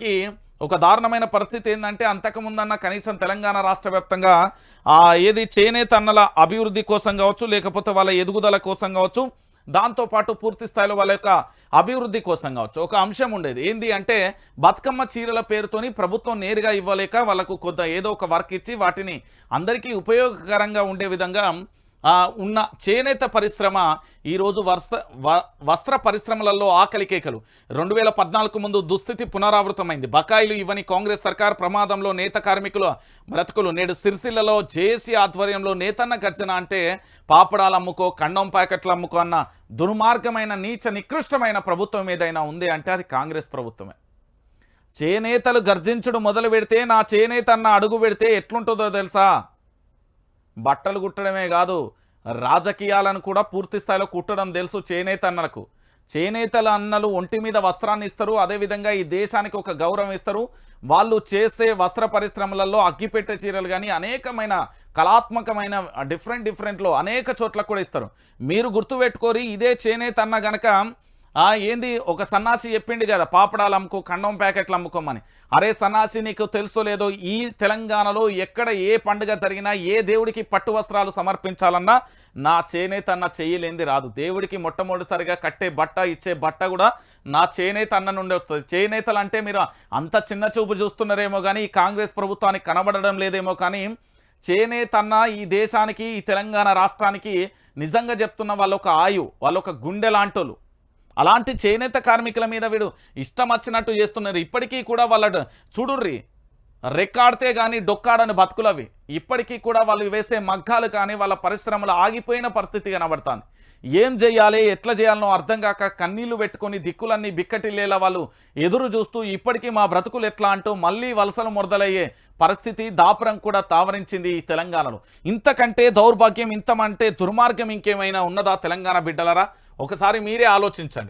కి ఒక దారుణమైన పరిస్థితి ఏంటంటే అంతకుముందన్న కనీసం తెలంగాణ రాష్ట్ర వ్యాప్తంగా ఏది చేనేత అన్నల అభివృద్ధి కోసం కావచ్చు లేకపోతే వాళ్ళ ఎదుగుదల కోసం కావచ్చు దాంతోపాటు పూర్తి స్థాయిలో వాళ్ళ యొక్క అభివృద్ధి కోసం కావచ్చు. ఒక అంశం ఉండేది. ఏంది అంటే బతుకమ్మ చీరల పేరుతోని ప్రభుత్వం నేరుగా ఇవ్వలేక వాళ్ళకు కొంత ఏదో ఒక వర్క్ ఇచ్చి వాటిని అందరికీ ఉపయోగకరంగా ఉండే విధంగా ఉన్న చేనేత పరిశ్రమ ఈరోజు వస్త్ర వ- వస్త్ర పరిశ్రమలలో ఆకలి కేకలు. రెండు వేల పద్నాలుగు ముందు దుస్థితి పునరావృతమైంది. బకాయిలు ఇవ్వని కాంగ్రెస్ సర్కార్ ప్రమాదంలో నేత కార్మికుల బ్రతుకులు. నేడు సిరిసిల్లలో జేఏసీ ఆధ్వర్యంలో నేతన్న గర్జన అంటే పాపడాలు అమ్ముకో కండం ప్యాకెట్లు అమ్ముకో అన్న దుర్మార్గమైన నీచ నికృష్టమైన ప్రభుత్వం ఏదైనా ఉంది అంటే అది కాంగ్రెస్ ప్రభుత్వమే. చేనేతలు గర్జించడం మొదలు పెడితే నా చేనేత అన్న అడుగు పెడితే ఎట్లుంటుందో తెలుసా? బట్టలు కుట్టడమే కాదు రాజకీయాలను కూడా పూర్తి స్థాయిలో కుట్టడం తెలుసు చేనేత అన్నలకు. చేనేతల అన్నలు ఒంటి మీద వస్త్రాన్ని ఇస్తారు అదేవిధంగా ఈ దేశానికి ఒక గౌరవం ఇస్తారు. వాళ్ళు చేసే వస్త్ర పరిశ్రమలలో అగ్గిపెట్టె చీరలు కానీ అనేకమైన కళాత్మకమైన డిఫరెంట్ డిఫరెంట్లో అనేక చోట్ల కూడా ఇస్తారు. మీరు గుర్తుపెట్టుకోరి ఇదే చేనేత అన్న గనక ఏంది ఒక సన్నాసి చెప్పిండు కదా పాపడాలు అమ్ముకో ఖండం ప్యాకెట్లు అమ్ముకోమని. అరే సన్నాసి నీకు తెలుసో లేదో ఈ తెలంగాణలో ఎక్కడ ఏ పండుగ జరిగినా ఏ దేవుడికి పట్టు వస్త్రాలు సమర్పించాలన్నా నా చేనేత అన్న చేయలేంది రాదు. దేవుడికి మొట్టమొదటిసారిగా కట్టే బట్ట ఇచ్చే బట్ట కూడా నా చేనేత అన్న నుండి వస్తుంది. చేనేతలు అంటే మీరు అంత చిన్న చూపు చూస్తున్నారేమో కానీ ఈ కాంగ్రెస్ ప్రభుత్వానికి కనబడడం లేదేమో కానీ చేనేతన్న ఈ దేశానికి ఈ తెలంగాణ రాష్ట్రానికి నిజంగా చెప్తున్న వాళ్ళొక ఆయు వాళ్ళొక గుండె లాంటోళ్ళు. అలాంటి చేనేత కార్మికుల మీద వీడు ఇష్టం వచ్చినట్టు చేస్తున్నారు. ఇప్పటికీ కూడా వాళ్ళ చూడుర్రి రెక్కాడితే కానీ డొక్కాడని బతుకులవి. ఇప్పటికీ కూడా వాళ్ళు వేసే మగ్గాలు కానీ వాళ్ళ పరిశ్రమలు ఆగిపోయిన పరిస్థితి కనబడుతుంది. ఏం చేయాలి ఎట్లా చేయాలనో అర్థం కాక కన్నీళ్ళు పెట్టుకొని దిక్కులన్నీ బిక్కటిల్లేలా వాళ్ళు ఎదురు చూస్తూ ఇప్పటికీ మా బ్రతుకులు ఎట్లా అంటూ మళ్ళీ వలసలు మొదలయ్యే పరిస్థితి దాపురం కూడా తావరించింది ఈ తెలంగాణలో. ఇంతకంటే దౌర్భాగ్యం ఇంతమంటే దుర్మార్గం ఇంకేమైనా ఉన్నదా తెలంగాణ బిడ్డలరా? ఒకసారి మీరే ఆలోచించండి.